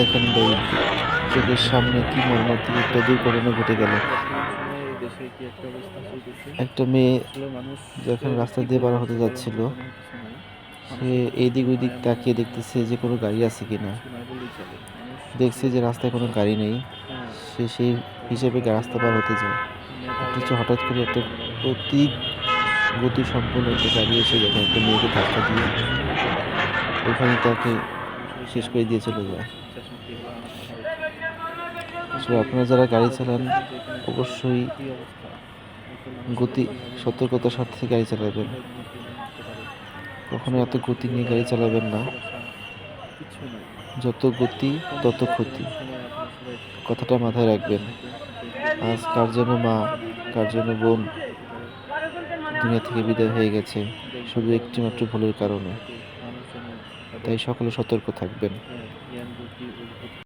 দেখেন ভাই, চোখের সামনে কি মর্মান্তিক দুর্ঘটনা ঘটে গেল। একটা মেয়ে যখন রাস্তা দিয়ে পার হতে যাচ্ছিল, সে এদিক ওইদিক তাকিয়ে দেখতেছে যে কোনো গাড়ি আছে কিনা। দেখছে যে রাস্তায় কোনো গাড়ি নেই, সে সেই হিসেবে রাস্তা পার হতে যায়। অথচ হঠাৎ করে একটা অতি গতি সম্পন্ন একটা গাড়ি এসে যখন একটা মেয়েকে ধাক্কা দিয়ে। ওখানে তাকে শেষ করে দিয়ে চলে যায়। আসলে আপনারা যারা গাড়ি চালান, অবশ্যই গতি, সতর্কতার সাথে গাড়ি চালাবেন। কখনো এত গতি নিয়ে গাড়ি চালাবেন না। যত গতি, তত ক্ষতি। কথাটা মাথায় রাখবেন। আজ কার জন্য মা, কার জন্য বোন দুনিয়া থেকে বিদায় হয়ে গেছে, শুধু একটিমাত্র ভুলের কারণে। তাই সকলে সতর্ক থাকবেন।